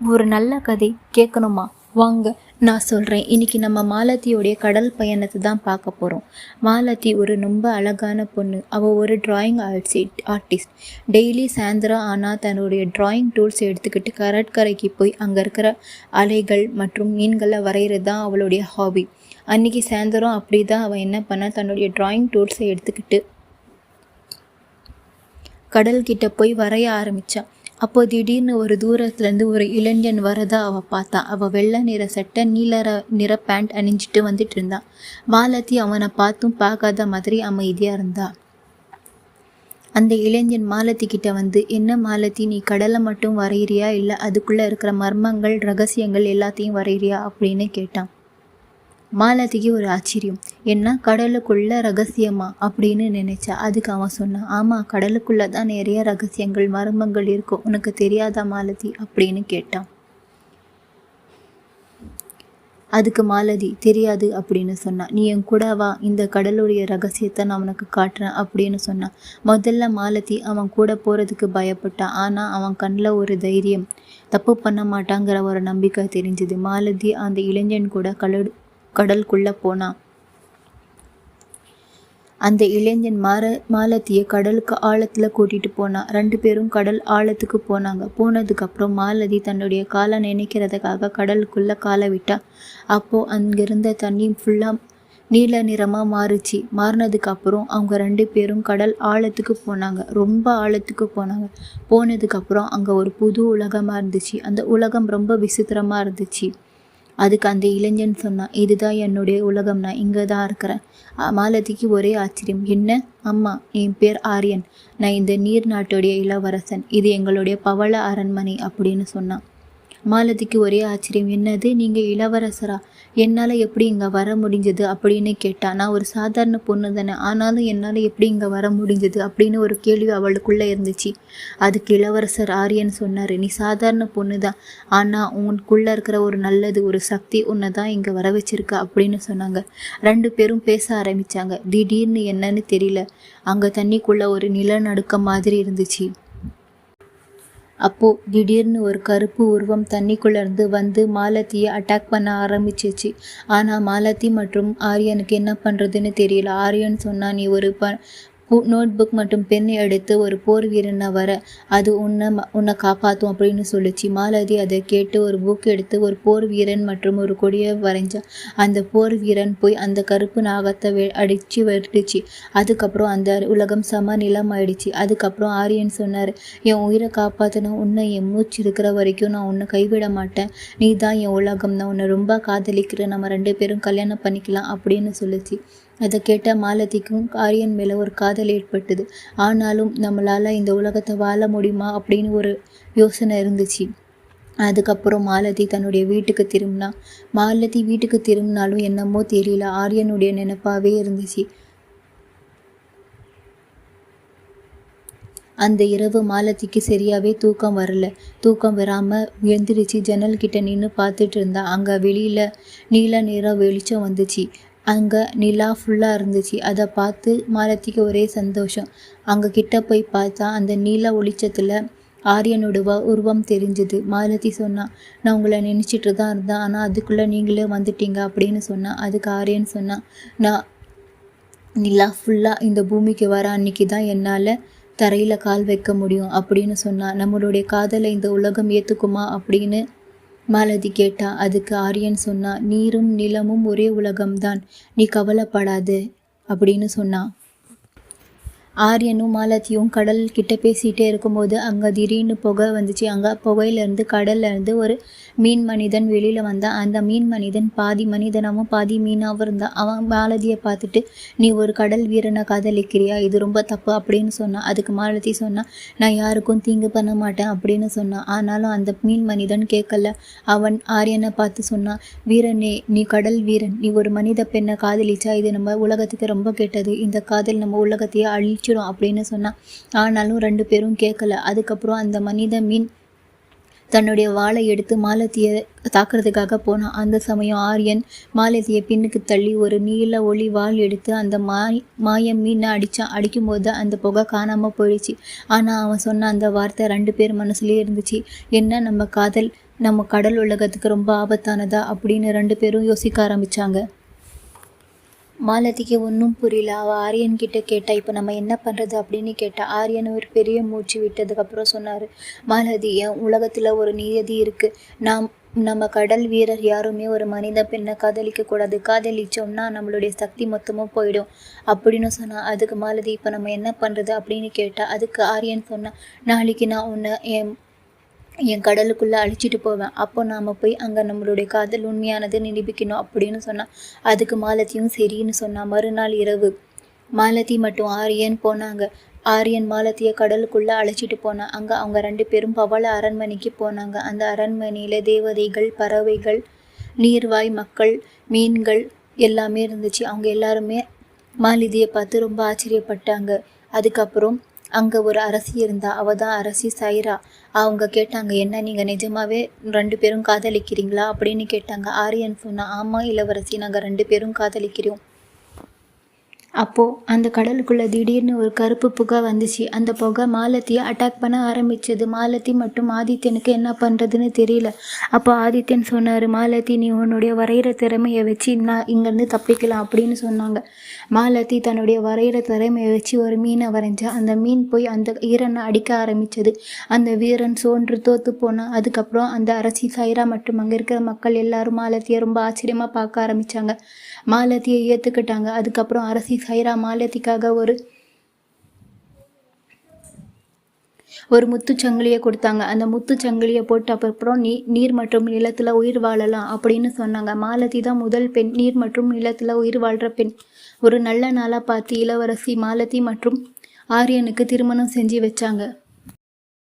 ஒரு நல்ல கதை கேட்கணுமா? வாங்க நான் சொல்கிறேன் இன்னைக்கு நம்ம மாலத்தியோடைய கடல் பயணத்தை தான் பார்க்க போகிறோம் மாலத்தி ஒரு ரொம்ப அழகான பொண்ணு. அவள் ஒரு டிராயிங் ஆர்ட்ஸிட் ஆர்டிஸ்ட் டெய்லி சாயந்தரம் ஆனால் தன்னுடைய டிராயிங் டூல்ஸ் எடுத்துக்கிட்டு கடற்கரைக்கு போய் அங்கே இருக்கிற அலைகள் மற்றும் மீன்களை வரைகிறது தான் அவளுடைய ஹாபி அன்றைக்கி சாயந்தரம் அப்படி தான் அவள் என்ன பண்ணா? தன்னுடைய டிராயிங் டூல்ஸை எடுத்துக்கிட்டு கடல்கிட்ட போய் வரைய ஆரம்பித்தான் அப்போ திடீர்னு ஒரு தூரத்துலேருந்து ஒரு இளைஞன் வரதா அவள் பார்த்தா. அவள் வெள்ளை நிற சட்டை நீல நிற பேண்ட் அணிஞ்சிட்டு வந்துட்டு இருந்தான் மாலதி அவனை பார்த்தும் பார்க்காத மாதிரி அமைதியாக இருந்தா. அந்த இளைஞன் மாலதி கிட்ட வந்து என்ன மாலதி நீ கடலை மட்டும் வரைகிறியா இல்லை அதுக்குள்ளே இருக்கிற மர்மங்கள் ரகசியங்கள் எல்லாத்தையும் வரைகிறியா அப்படின்னு கேட்டான். மாலதிக்கு ஒரு ஆச்சரியம். என்ன? கடலுக்குள்ள ரகசியமா? அப்படின்னு நினைச்சா. அதுக்கு அவன் சொன்னான். ஆமா கடலுக்குள்ள தான் நிறைய ரகசியங்கள் மர்மங்கள் இருக்கும். உனக்கு தெரியாதா மாலதி? அப்படின்னு கேட்டான். அதுக்கு மாலதி தெரியாது அப்படின்னு சொன்னான் நீ என் கூட வா. இந்த கடலுடைய ரகசியத்தை நான் உனக்கு காட்டுறேன் அப்படின்னு சொன்னான் முதல்ல மாலதி அவன் கூட போகிறதுக்கு பயப்பட்டான் ஆனால் அவன் கண்ணில் ஒரு தைரியம். தப்பு பண்ண மாட்டாங்கிற ஒரு நம்பிக்கை தெரிஞ்சுது. மாலதி அந்த இளைஞன் கூட கடல் கடலுக்குள்ளே போனான் அந்த இளைஞன் மார மாலத்தியை கடலுக்கு ஆழத்தில் கூட்டிகிட்டு போனான் ரெண்டு பேரும் கடல் ஆழத்துக்கு போனாங்க. போனதுக்கப்புறம் மாலதி தன்னுடைய காலை நினைக்கிறதுக்காக கடலுக்குள்ளே காலை விட்டா. அப்போது அங்கிருந்த தண்ணி ஃபுல்லாக நீல நிறமாக மாறுச்சு. மாறினதுக்கப்புறம் அவங்க ரெண்டு பேரும் கடல் ஆழத்துக்கு போனாங்க. ரொம்ப ஆழத்துக்கு போனாங்க. போனதுக்கப்புறம் அங்கே ஒரு புது உலகமாக இருந்துச்சு. அந்த உலகம் ரொம்ப விசித்திரமாக இருந்துச்சு. அதுக்கு அந்த இளைஞன் சொன்னான் இதுதான் என்னுடைய உலகம் நான் இங்கே தான் இருக்கிறேன். மாலதிக்கு ஒரே ஆச்சரியம் என்ன? அம்மா என் பேர் ஆரியன். நான் இந்த நீர் நாட்டுடைய இளவரசன். இது எங்களுடைய பவள அரண்மனை அப்படின்னு சொன்னான். மாலதிக்கு ஒரே ஆச்சரியம். என்னது? நீங்கள் இளவரசரா? என்னால் எப்படி இங்கே வர முடிஞ்சது? அப்படின்னு கேட்டா நான் ஒரு சாதாரண பொண்ணு தானே. ஆனாலும் என்னால் எப்படி இங்கே வர முடிஞ்சது? அப்படின்னு ஒரு கேள்வி அவளுக்குள்ளே இருந்துச்சு. அதுக்கு இளவரசர் ஆரியன் சொன்னார் நீ சாதாரண பொண்ணு தான். ஆனால் உனக்குள்ளே இருக்கிற ஒரு நல்லது ஒரு சக்தி உன்னை தான் இங்கே வர வச்சிருக்க அப்படின்னு சொன்னாங்க. ரெண்டு பேரும் பேச ஆரம்பித்தாங்க திடீர்னு என்னன்னு தெரியல. அங்கே தண்ணிக்குள்ளே ஒரு நிலநடுக்கம் மாதிரி இருந்துச்சு. அப்போ திடீர்னு ஒரு கருப்பு உருவம் தண்ணிக்குள்ள இருந்து வந்து மாலத்தியை அட்டாக் பண்ண ஆரம்பிச்சிச்சு. ஆனால் மாலத்தி மற்றும் ஆரியனுக்கு என்ன பண்ணுறதுன்னு தெரியல. ஆரியன் சொன்னா நீ ஒரு ப நோட் புக் மற்றும் பென் எடுத்து ஒரு போர் வீரனை வர அது உன்னை ம- உன்னை காப்பாற்றும் அப்படின்னு சொல்லிச்சு. மாலதி அதை கேட்டு ஒரு புக் எடுத்து ஒரு போர் வீரன் மற்றும் ஒரு கொடியை வரைஞ்சா அந்த போர் வீரன் போய் அந்த கருப்பு நாகத்தை வெ அடித்து வெட்டுச்சு. அதுக்கப்புறம் அந்த உலகம் சம நிலம் ஆயிடுச்சு. அதுக்கப்புறம் ஆரியன் சொன்னார் என் உயிரை காப்பாற்றின உன்னை என் மூச்சு இருக்கிற வரைக்கும் நான் உன்னை கைவிட மாட்டேன். நீ தான் என் உலகம். நான் உன்னை ரொம்ப காதலிக்கிற நம்ம ரெண்டு பேரும் கல்யாணம் பண்ணிக்கலாம் அப்படின்னு சொல்லிச்சு. அதை கேட்ட மாலதிக்கும் ஆரியன் மேலே ஒரு காதல் ஏற்பட்டது. ஆனாலும் நம்மளால் இந்த உலகத்தை வாழ முடியுமா அப்படின்னு ஒரு யோசனை இருந்துச்சு. அதுக்கப்புறம் மாலதி தன்னுடைய வீட்டுக்கு திரும்பினா மாலதி வீட்டுக்கு திரும்பினாலும் என்னமோ தெரியல ஆரியனுடைய நினைப்பாவே இருந்துச்சு. அந்த இரவு மாலதிக்கு சரியாவே தூக்கம் வரல. தூக்கம் வராம எந்திரிச்சு ஜன்னல் கிட்ட நின்று பார்த்துட்டு இருந்தா அங்க வெளியில நீல நிற வெளிச்சம் வந்துச்சு. அங்கே நிலா ஃபுல்லாக இருந்துச்சு. அதை பார்த்து மாலத்திக்கு ஒரே சந்தோஷம். அங்க கிட்ட போய் பார்த்தா அந்த நீல ஒளிச்சத்தில் ஆரியனோட உருவம் தெரிஞ்சுது. மாலதி சொன்னான் நான் உங்களை நினச்சிட்டு தான் இருந்தேன். ஆனால் அதுக்குள்ளே நீங்களே வந்துட்டீங்க அப்படின்னு சொன்னால் அதுக்கு ஆரியன் சொன்னான் நான் நிலா ஃபுல்லாக இந்த பூமிக்கு வர அன்னைக்கு தான் என்னால் தரையில் கால் வைக்க முடியும் அப்படின்னு சொன்னால் நம்மளுடைய காதலை இந்த உலகம் ஏற்றுக்குமா அப்படின்னு மாலதி கேட்டா அதுக்கு ஆரியன் சொன்னா நீரும் நிலமும் ஒரே உலகம்தான். நீ கவலைப்படாது அப்படின்னு சொன்னா. ஆரியனும் மாலத்தியும் கடல் கிட்ட பேசிகிட்டே இருக்கும்போது அங்கே திடீர்னு புகை வந்துச்சு. அங்கே புகையிலேருந்து கடல்லேருந்து ஒரு மீன் மனிதன் வெளியில் வந்தான். அந்த மீன் மனிதன் பாதி மனிதனாகவும் பாதி மீனாகவும் இருந்தான். அவன் மாலதியை பார்த்துட்டு நீ ஒரு கடல் வீரனை காதலிக்கிறியா? இது ரொம்ப தப்பு அப்படின்னு சொன்னான். அதுக்கு மாலதி சொன்னான் நான் யாருக்கும் தீங்கு பண்ண மாட்டேன் அப்படின்னு சொன்னான். ஆனாலும் அந்த மீன் மனிதன் கேட்கல. அவன் ஆரியனை பார்த்து சொன்னான் வீரனே நீ கடல் வீரன். நீ ஒரு மனித பெண்ணை காதலிச்சா இது நம்ம உலகத்துக்கு ரொம்ப கெட்டது. இந்த காதல் நம்ம உலகத்தையே அழிச்சிடும் அப்படின்னு சொன்னான் ஆனாலும் ரெண்டு பேரும் கேட்கல. அதுக்கப்புறம் அந்த மனித மீன் தன்னுடைய வாளை எடுத்து மாலத்தியை தாக்குறதுக்காக போனான். அந்த சமயம் ஆரியன் மாலத்தியை பின்னுக்கு தள்ளி ஒரு நீல ஒளி வாள் எடுத்து அந்த மாய் மாய மீனை அடித்தான் அடிக்கும்போது அந்த புகை காணாமல் போயிடுச்சு. ஆனால் அவன் சொன்ன அந்த வார்த்தை ரெண்டு பேர் மனசுலேயே இருந்துச்சு. என்ன நம்ம காதல் நம்ம கடல் உலகத்துக்கு ரொம்ப ஆபத்தானதா அப்படின்னு ரெண்டு பேரும் யோசிக்க ஆரம்பித்தாங்க மாலதிக்கு ஒன்றும் புரியல. அவள் ஆரியன் கிட்ட கேட்டா இப்போ நம்ம என்ன பண்ணுறது அப்படின்னு கேட்டா ஆரியன் ஒரு பெரிய மூச்சு விட்டதுக்கப்புறம் சொன்னார் மாலதி என் உலகத்தில் ஒரு நியதி இருக்குது நாம் நம்ம கடல் வீரர் யாருமே ஒரு மனித பெண்ணை காதலிக்க கூடாது. காதலிச்சோம்னா நம்மளுடைய சக்தி மொத்தமும் போயிடும். அப்படின்னு சொன்னா அதுக்கு மாலதி இப்போ நம்ம என்ன பண்ணுறது அப்படின்னு கேட்டா அதுக்கு ஆரியன் சொன்னா நாளைக்கு நான் உன்னை என் என் கடலுக்குள்ளே அழைச்சிட்டு போவேன். அப்போ நாம் போய் அங்கே நம்மளுடைய காதல் உண்மையானது நிரூபிக்கணும் அப்படின்னு சொன்னான் அதுக்கு மாலத்தியும் சரின்னு சொன்னான் மறுநாள் இரவு மாலதி மட்டும் ஆரியன் போனாங்க. ஆரியன் மாலத்தியை கடலுக்குள்ளே அழைச்சிட்டு போனான் அங்கே அவங்க ரெண்டு பேரும் பவள அரண்மனைக்கு போனாங்க. அந்த அரண்மனையில் தேவதைகள் பறவைகள் நீர்வாய் மக்கள் மீன்கள் எல்லாமே இருந்துச்சு. அவங்க எல்லாருமே மாலதியை பார்த்து ரொம்ப ஆச்சரியப்பட்டாங்க. அதுக்கப்புறம் அங்கே ஒரு அரசி இருந்தா அவ தான் அரசி சைரா அவங்க கேட்டாங்க என்ன நீங்கள் நிஜமாவே ரெண்டு பேரும் காதலிக்கிறீங்களா? அப்படின்னு கேட்டாங்க. ஆரியன் சொன்னா ஆமாம் இளவரசி நாங்கள் ரெண்டு பேரும் காதலிக்கிறோம். அப்போது அந்த கடலுக்குள்ளே திடீர்னு ஒரு கருப்பு புகை வந்துச்சு. அந்த புகை மாலத்தியை அட்டாக் பண்ண ஆரம்பித்தது மாலத்தி மற்றும் ஆதித்யனுக்கு என்ன பண்ணுறதுன்னு தெரியல. அப்போ ஆதித்யன் சொன்னார் மாலத்தி நீ உன்னுடைய வரைகிற திறமையை வச்சு நான் இங்கேருந்து தப்பிக்கலாம் அப்படின்னு சொன்னாங்க. மாலத்தி தன்னுடைய வரைகிற திறமையை வச்சு ஒரு மீனை வரைஞ்சா அந்த மீன் போய் அந்த வீரனை அடிக்க ஆரம்பித்தது அந்த வீரன் சோன்று தோத்து போனான் அதுக்கப்புறம் அந்த அரசி சைரா மற்றும் அங்கே இருக்கிற மக்கள் எல்லாரும் மாலத்தியை ரொம்ப ஆச்சரியமாக பார்க்க ஆரம்பித்தாங்க மாலத்தியை ஏற்றுக்கிட்டாங்க அதுக்கப்புறம் அரசி சைரா மாலத்திக்காக ஒரு ஒரு முத்துச்சங்கிலியை கொடுத்தாங்க. அந்த முத்துச்சங்கிலியை போட்டு அப்புறம் நீ நீர் மற்றும் நிலத்தில் உயிர் வாழலாம் அப்படின்னு சொன்னாங்க. மாலதி தான் முதல் பெண். நீர் மற்றும் நிலத்தில் உயிர் வாழ்கிற பெண். ஒரு நல்ல நாளாக பார்த்து இளவரசி மாலதி மற்றும் ஆரியனுக்கு திருமணம் செஞ்சு வச்சாங்க.